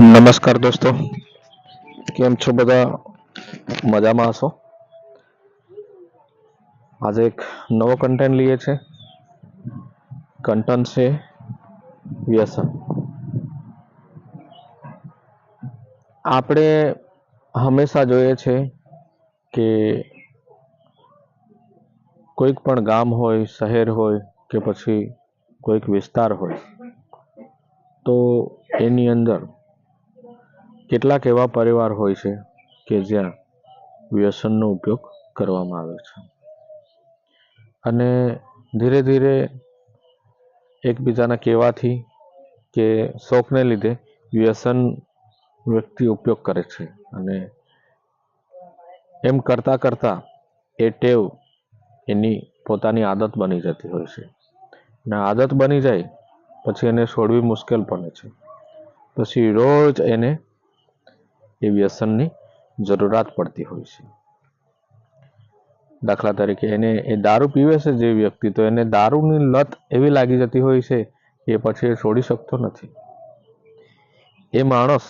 નમસ્કાર દોસ્તો. કેમ છો બધા? મજામાં હશો? આજે એક નવો કન્ટેન્ટ લઈએ છે. કન્ટેન્ટ છે વ્યસન. આપણે હંમેશા જોઈએ છે કે કોઈક પણ ગામ હોય, શહેર હોય કે પછી કોઈક વિસ્તાર હોય, તો એની અંદર કેટલાક એવા પરિવાર હોય છે કે જ્યાં વ્યસનનો ઉપયોગ કરવામાં આવે છે. અને ધીરે ધીરે એકબીજાના કહેવાથી કે શોખને લીધે વ્યસન વ્યક્તિ ઉપયોગ કરે છે. અને એમ કરતાં કરતાં એ ટેવ એની પોતાની આદત બની જતી હોય છે. અને આદત બની જાય પછી એને છોડવી મુશ્કેલ પડે છે. પછી રોજ એને એ વ્યસનની જરૂરિયાત પડતી હોય છે. દાખલા તરીકે એને એ દારૂ પીવે છે જે વ્યક્તિ, તો એને દારૂની લત એવી લાગી જતી હોય છે કે પછી એ છોડી શકતો નથી. એ માણસ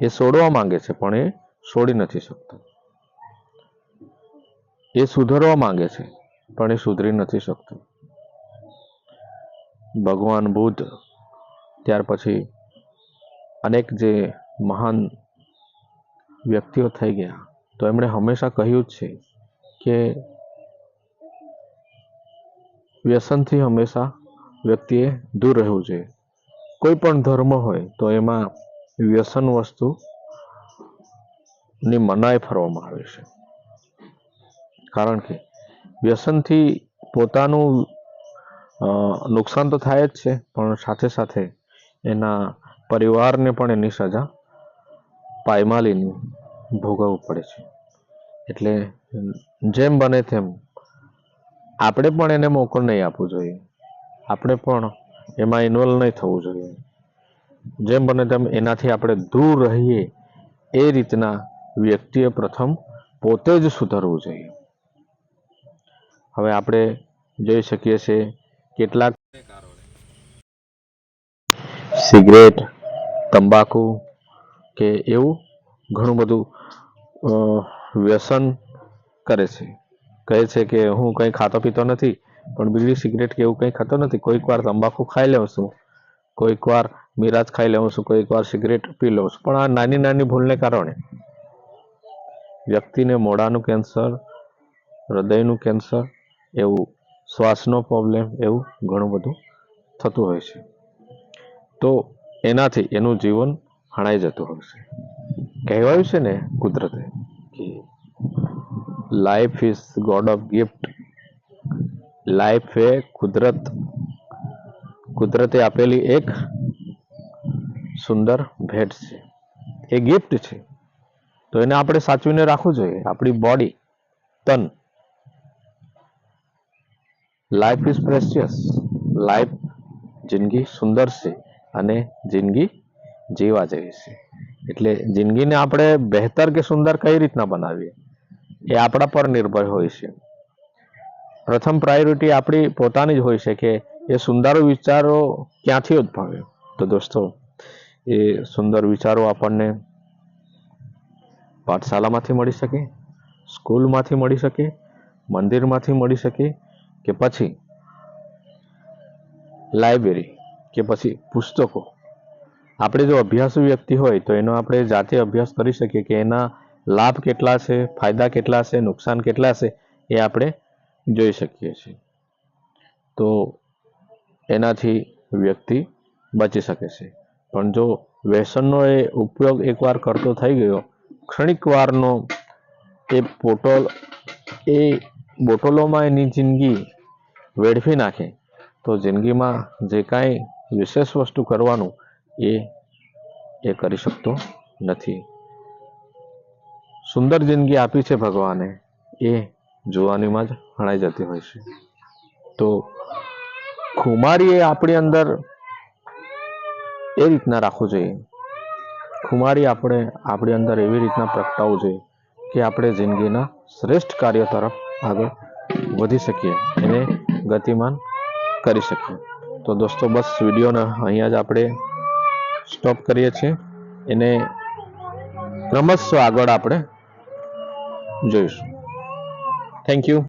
એ છોડવા માંગે છે, પણ એ છોડી નથી શકતો. એ સુધરવા માંગે છે, પણ એ સુધરી નથી શકતો. ભગવાન બુદ્ધ ત્યાર પછી અનેક જે મહાન વ્યક્તિઓ થઈ ગયા. તો એમણે હંમેશા કહ્યું જ છે કે વ્યસનથી હંમેશા વ્યક્તિએ દૂર રહેવું જોઈએ. કોઈ પણ ધર્મ હોય તો એમાં વ્યસન વસ્તુ ની મનાઈ ફરવામાં આવે છે. કારણ કે વ્યસનથી પોતાનું નુકસાન તો થાય જ છે, પણ સાથે સાથે એના પરિવારને પણ એની સજા પાયમાલીની ભોગવવું પડે છે. એટલે જેમ બને તેમ આપણે પણ એને મોકો નહીં આપવું જોઈએ. આપણે પણ એમાં ઇન્વોલ્વ નહીં થવું જોઈએ. જેમ બને તેમ એનાથી આપણે દૂર રહીએ એ રીતના વ્યક્તિએ પ્રથમ પોતે જ સુધરવું જોઈએ. હવે આપણે જોઈ શકીએ છીએ કેટલાક સિગરેટ, તંબાકુ કે એવું ઘણું બધું વ્યસન કરે છે. કહે છે કે હું કંઈ ખાતો પીતો નથી, પણ બીડી સિગરેટ કે એવું કંઈ ખાતો નથી. કોઈક વાર તંબાકુ ખાઈ લઉં છું, કોઈક વાર મિરાજ ખાઈ લઉં છું, કોઈક વાર સિગરેટ પી લઉં છું. પણ આ નાની નાની ભૂલને કારણે વ્યક્તિને મોઢાનું કેન્સર, હૃદયનું કેન્સર એવું, શ્વાસનો પ્રોબ્લેમ એવું ઘણું બધું થતું હોય છે. તો એનાથી એનું જીવન હણાઈ જતું. હોય છે કહેવાયું છે ને કુદરતે કે life is god of gift life એ કુદરત કુદરતે આપેલી એક સુંદર ભેટ છે. એ ગિફ્ટ છે. તો એને આપણે સાચવીને રાખવું જોઈએ. આપણી બોડી તન. લાઈફ ઇઝ પ્રેશિયસ લાઈફ જિંદગી સુંદર છે અને જિંદગી જીવા જેવી છે. એટલે જિંદગીને આપણે બહેતર કે સુંદર કઈ રીતના બનાવીએ? એ આપણા પર નિર્ભર હોય છે. પ્રથમ પ્રાયોરિટી આપણી પોતાની જ હોય છે કે એ સુંદર વિચારો ક્યાંથી ઉદભવે? તો દોસ્તો, એ સુંદર વિચારો આપણને પાઠશાલામાંથી મળી શકે, સ્કૂલમાંથી મળી શકે, મંદિરમાંથી મળી શકે કે પછી લાઇબ્રેરી કે પછી પુસ્તકો આપણે જો અભ્યાસુ વ્યક્તિ હોય તો એનો આપણે જાતે અભ્યાસ કરી શકીએ કે એના લાભ કેટલા છે, ફાયદા કેટલા છે, નુકસાન કેટલા છે, એ આપણે જોઈ શકીએ છીએ. તો એનાથી વ્યક્તિ બચી શકે છે. પણ જો વ્યસનનો એ ઉપયોગ એકવાર કરતો થઈ ગયો, ક્ષણિક વારનો એ બોટલ એ બોટલોમાં એની જિંદગી વેડફી નાખે, તો જિંદગીમાં જે કાંઈ વિશેષ વસ્તુ કરવાનું એ એ કરી શકતો નથી. સુંદર જિંદગી આપી છે ભગવાને. એ જોવાનીમાં જ હણાઈ જતી હોય છે. તો ખુમારી એ આપણી અંદર એ રીતના રાખવું જોઈએ. ખુમારી આપણે, આપણી અંદર એવી રીતના પ્રગટાવવું જોઈએ કે આપણે જિંદગીના શ્રેષ્ઠ કાર્ય તરફ આગળ વધી શકીએ એને ગતિમાન કરી શકીએ. તો દોસ્તો, બસ વિડીયોને અહીંયા જ આપણે સ્ટોપ કરીએ છીએ. એને ક્રમશઃ આગળ આપણે જોઈશું. Thank you